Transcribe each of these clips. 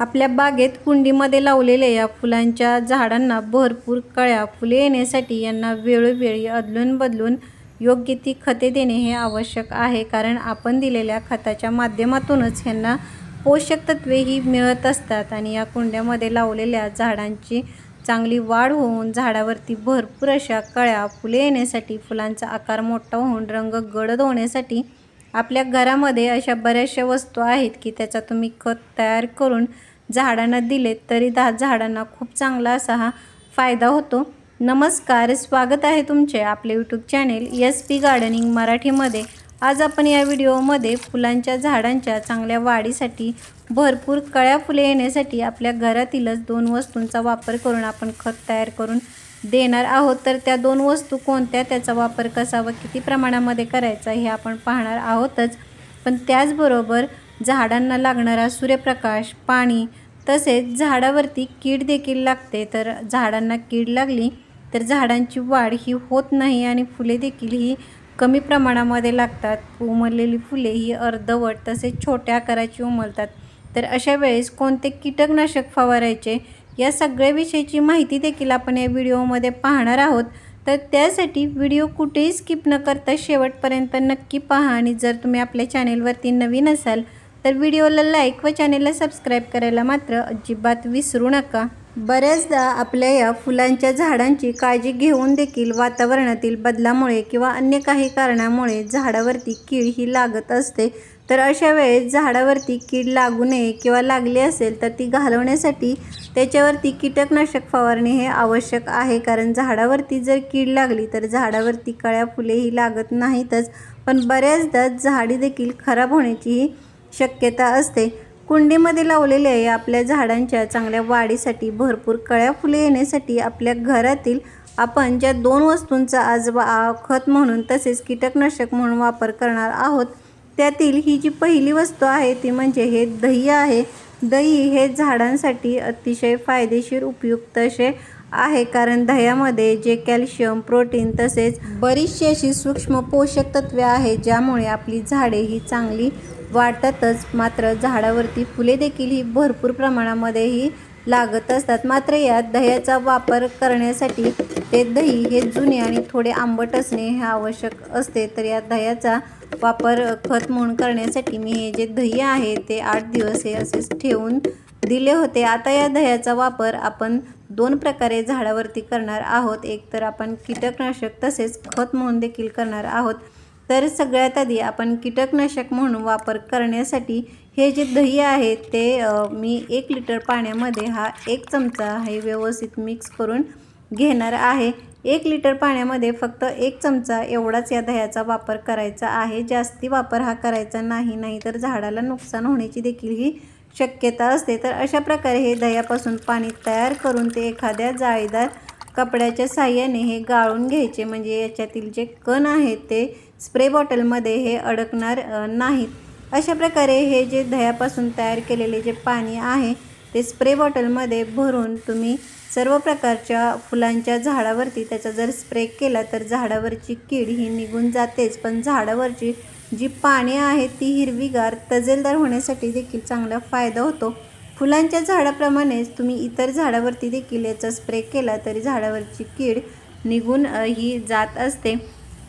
आपल्या बागेत कुंडीमध्ये लावलेल्या या फुलांच्या झाडांना भरपूर कळ्या फुले येण्यासाठी यांना वेळोवेळी अदलून बदलून योग्य ती खते देणे हे आवश्यक आहे. कारण आपण दिलेल्या खताच्या माध्यमातूनच ह्यांना पोषक तत्वेही मिळत असतात आणि या कुंड्यामध्ये लावलेल्या झाडांची चांगली वाढ होऊन झाडावरती भरपूर अशा कळ्या फुले येण्यासाठी फुलांचा आकार मोठा होऊन रंग गडद होण्यासाठी आपल्या घरामध्ये अशा बऱ्याचशा वस्तू आहेत की त्याचा तुम्ही खत तयार करून झाडांना दिलेत तरी दहा झाडांना खूप चांगला असा हा फायदा होतो. नमस्कार स्वागत आहे तुमचे आपले YouTube channel S P gardening मराठीमध्ये. आज आपण या व्हिडिओमध्ये फुलांच्या झाडांच्या चांगल्या वाढीसाठी भरपूर कळ्या फुले येण्यासाठी आपल्या घरातीलच दोन वस्तूंचा वापर करून आपण खत तयार करून देणार आहोत. तर त्या दोन वस्तू कोणत्या त्याचा वापर कसा व किती प्रमाणामध्ये करायचा हे आपण पाहणार आहोतच. पण त्याचबरोबर झाडांना लागणारा सूर्यप्रकाश पाणी तसेच झाडावरती कीड देखील लागते. तर झाडांना कीड लागली तर झाडांची वाढ ही होत नाही आणि फुले देखील ही कमी प्रमाणामध्ये लागतात. उमललेली फुले ही अर्धवट तसेच छोट्या आकाराची उमलतात. तर अशा वेळेस कोणते कीटकनाशक फवारायचे या सगळ्या विषयीची माहिती देखील आपण या व्हिडिओमध्ये पाहणार आहोत. तर त्यासाठी व्हिडिओ कुठेही स्किप न करता शेवटपर्यंत नक्की पहा आणि जर तुम्ही आपल्या चॅनेलवरती नवीन असाल तर व्हिडिओला लाईक व चॅनेलला सबस्क्राईब करायला मात्र अजिबात विसरू नका. बऱ्याचदा आपल्या या फुलांच्या झाडांची काळजी घेऊन देखील वातावरणातील बदलामुळे किंवा अन्य काही कारणामुळे झाडावरती कीड ही लागत असते. तर अशा वेळेस झाडावरती कीड लागू नये किंवा लागली असेल तर ती घालवण्यासाठी त्याच्यावरती कीटकनाशक फवारणी हे आवश्यक आहे. कारण झाडावरती जर कीड लागली तर झाडावरती कळ्या फुलेही लागत नाहीतच. पण बऱ्याचदा झाडी देखील खराब होण्याचीही शक्यता असते. कुंडीमध्ये लावलेल्या या आपल्या झाडांच्या चांगल्या वाढीसाठी भरपूर कळ्या फुले येण्यासाठी आपल्या घरातील आपण ज्या दोन वस्तूंचा आज खत म्हणून तसेच कीटकनाशक म्हणून वापर करणार आहोत त्यातील ही जी पहिली वस्तू आहे ती म्हणजे हे दही आहे. दही हे झाडांसाठी अतिशय फायदेशीर उपयुक्त असे आहे कारण दह्यामध्ये जे कॅल्शियम प्रोटीन तसेच बरीचशी अशी सूक्ष्म पोषक तत्वे आहेत ज्यामुळे आपली झाडे ही चांगली वाटतच. मात्र झाडावरती फुले देखील ही भरपूर प्रमाणामध्येही लागत असतात. मात्र यात दह्याचा वापर करण्यासाठी ते दही हे जुने आणि थोडे आंबट असणे हे आवश्यक असते. तर या दह्याचा वापर खत म्हणून करण्यासाठी मी हे जे दही आहे ते आठ दिवस हे असेच ठेवून दिले होते. आता या दह्याचा वापर आपण दोन प्रकारे झाडावरती करणार आहोत. एक तर आपण कीटकनाशक तसेच खत म्हणून देखील करणार आहोत. तर सगळ्यात आधी आपण कीटकनाशक म्हणून वापर करण्यासाठी हे जे दही आहे ते मी एक लिटर पाण्यामध्ये हा एक चमचा हे व्यवस्थित मिक्स करून घेणार आहे. एक लिटर पाण्यामध्ये फक्त एक चमचा एवढाच या दह्याचा वापर करायचा आहे. जास्ती वापर हा करायचा नाही नाही तर झाडाला नुकसान होण्याची देखील ही शक्यता असते. तर अशा प्रकारे हे दह्यापासून पाणी तयार करून ते एखाद्या जाळीदार कपड्याच्या साह्याने हे गाळून घ्यायचे. म्हणजे याच्यातील जे कण आहेत ते स्प्रे बॉटलमध्ये हे अडकणार नाहीत. अशा प्रकारे हे जे दह्यापासून तयार केलेले जे पाणी आहे ते स्प्रे बॉटलमध्ये भरून तुम्ही सर्व प्रकारच्या फुलांच्या झाडावरती त्याचा जर स्प्रे केला तर झाडावरची कीड ही निघून जातेच. पण झाडावरची जी पाने आहेत ती हिरवीगार तजेलदार होण्यासाठी देखील चांगला फायदा होतो. फुलांच्या झाडाप्रमाणेच तुम्ही इतर झाडावरती देखील याचा स्प्रे केला तरी झाडावरची कीड निघून ही जात असते.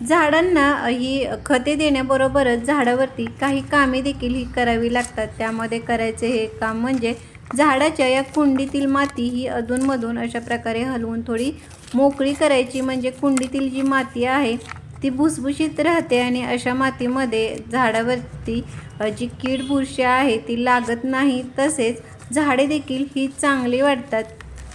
झाडांना ही खते देण्याबरोबरच झाडावरती काही कामे देखील ही करावी लागतात. त्यामध्ये करायचे हे काम म्हणजे झाडाच्या या कुंडीतील माती ही अधूनमधून अशा प्रकारे हलवून थोडी मोकळी करायची. म्हणजे कुंडीतील जी माती आहे ती भुसभुशीत राहते आणि अशा मातीमध्ये झाडावरती जी कीड बुरशी आहे ती लागत नाही. तसेच झाडे देखील ही चांगली वाढतात.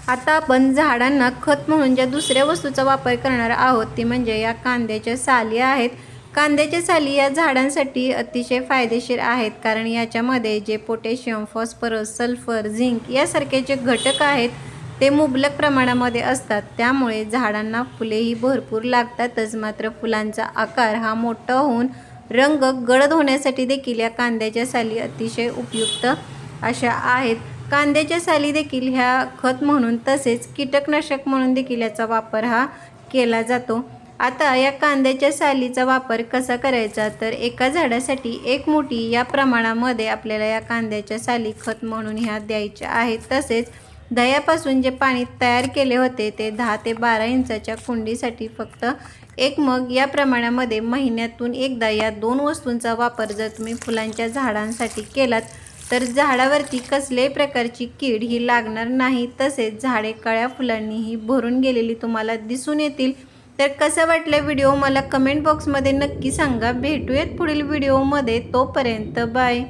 आता आपण झाडांना खत म्हणून ज्या दुसऱ्या वस्तूचा वापर करणार आहोत ती म्हणजे या कांद्याच्या साली आहेत. कांद्याच्या साली या झाडांसाठी अतिशय फायदेशीर आहेत कारण याच्यामध्ये जे पोटॅशियम फॉस्फरस सल्फर झिंक यासारखे जे घटक आहेत ते मुबलक प्रमाणामध्ये असतात. त्यामुळे झाडांना फुलेही भरपूर लागतातच मात्र फुलांचा आकार हा मोठा होऊन रंग गडद होण्यासाठी देखील या कांद्याच्या साली अतिशय उपयुक्त अशा आहेत. कांद्याच्या साली देखील ह्या खत म्हणून तसेच कीटकनाशक म्हणून देखील याचा वापर हा केला जातो. आता या कांद्याच्या सालीचा वापर कसा करायचा? तर एका झाडासाठी एक मोठी या प्रमाणामध्ये आपल्याला या कांद्याच्या साली खत म्हणून ह्या द्यायच्या आहेत. तसेच दह्यापासून जे पाणी तयार केले होते ते दहा ते बारा इंचाच्या कुंडीसाठी फक्त एक मग या प्रमाणामध्ये महिन्यातून एकदा या दोन वस्तूंचा वापर जर तुम्ही फुलांच्या झाडांसाठी केलात तर झाडावरती कसल्याही प्रकारची कीड ही लागणार नाही. तसेच झाडे कळ्या फुलांनीही भरून गेलेली तुम्हाला दिसून येतील. तर कसं वाटलं व्हिडिओ? मला कमेंट बॉक्समध्ये नक्की सांगा. भेटूयात पुढील व्हिडिओमध्ये. तोपर्यंत बाय.